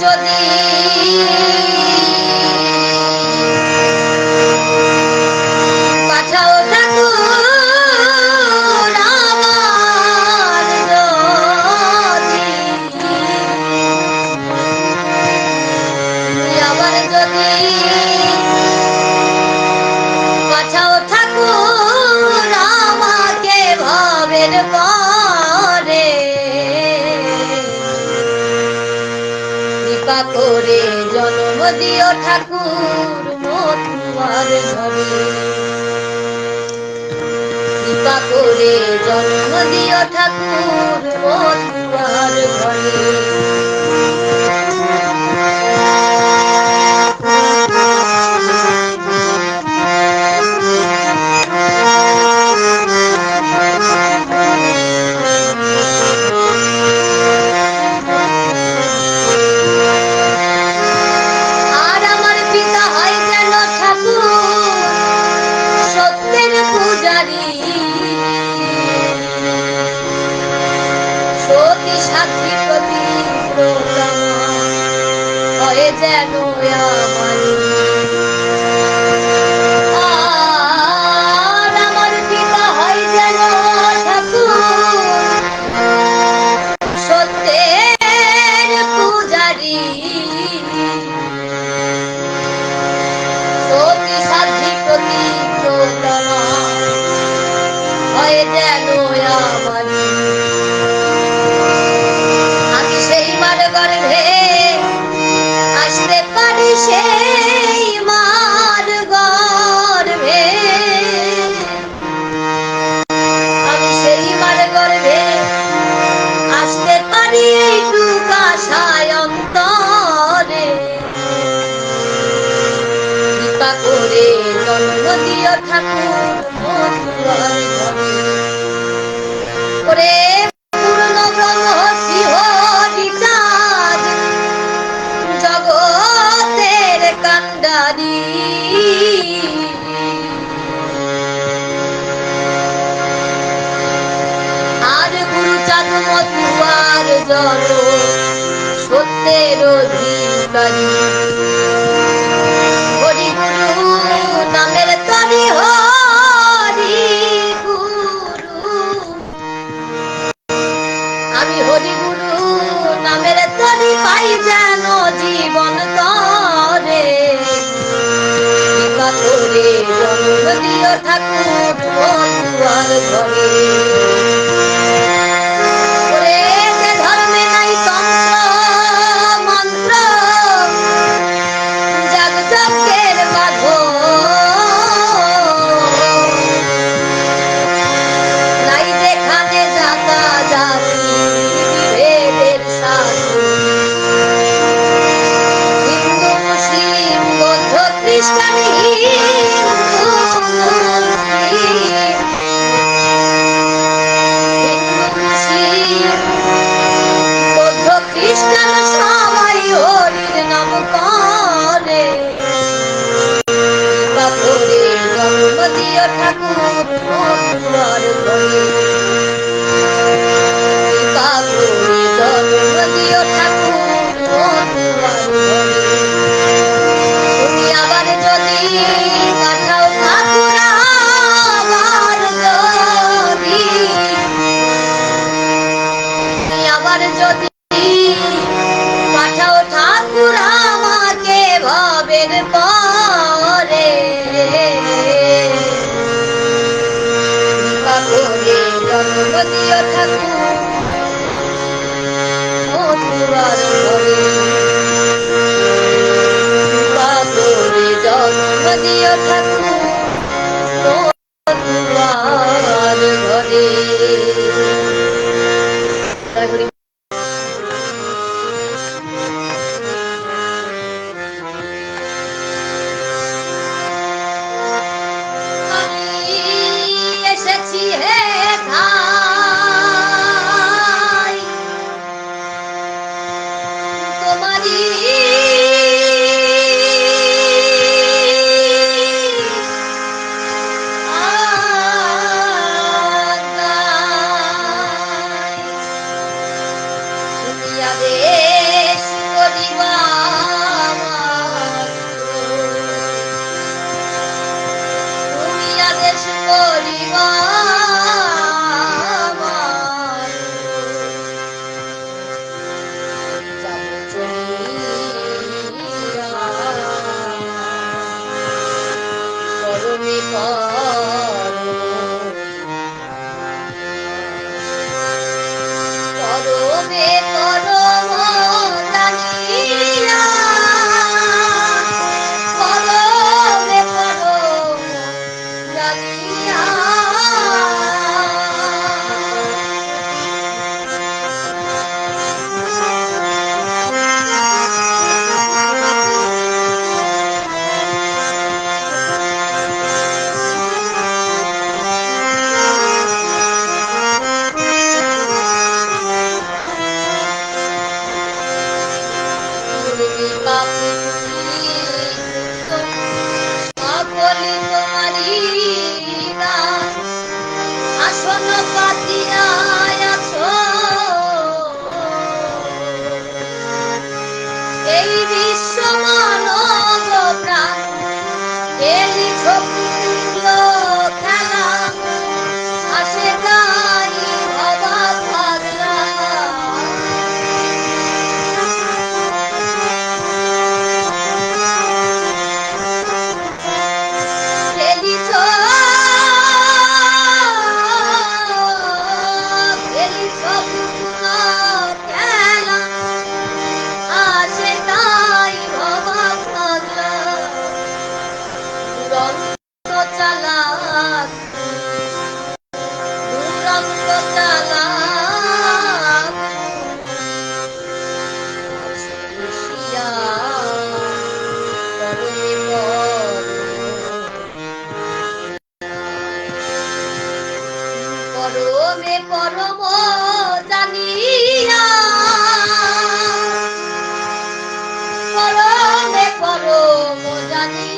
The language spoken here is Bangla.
যদি পাঠাও ঠাকুর পাঠাও ঠাকুর আমাকে ভাবের পরে কৃপা করে জন্ম দিও ঠাকুর মতুয়ার ঘরে কৃপা করে জন্ম দিও ঠাকুর মতুয়ার ঘরে সতী সাথী প্রতি হয় যেন আমার এইটুক আশায় অন্তরে। কৃপা করে জন্ম দিও আর গুরুচাঁদ মতুয়ার জল সত্যের অধিকারী। হরি গুরু নামের তরি হরি গুরু আমি হরি গুরু নামের তরি পাই যেন জীবন তরে। করে জন্ম দিও ঠাকুর মতুয়ার ঘরে। দিও ঠাকুর দিও ঠাকুর জন্ম দিও ঠাকুর 我的妈！করব জানিয়া। করবে করব জানিয়া।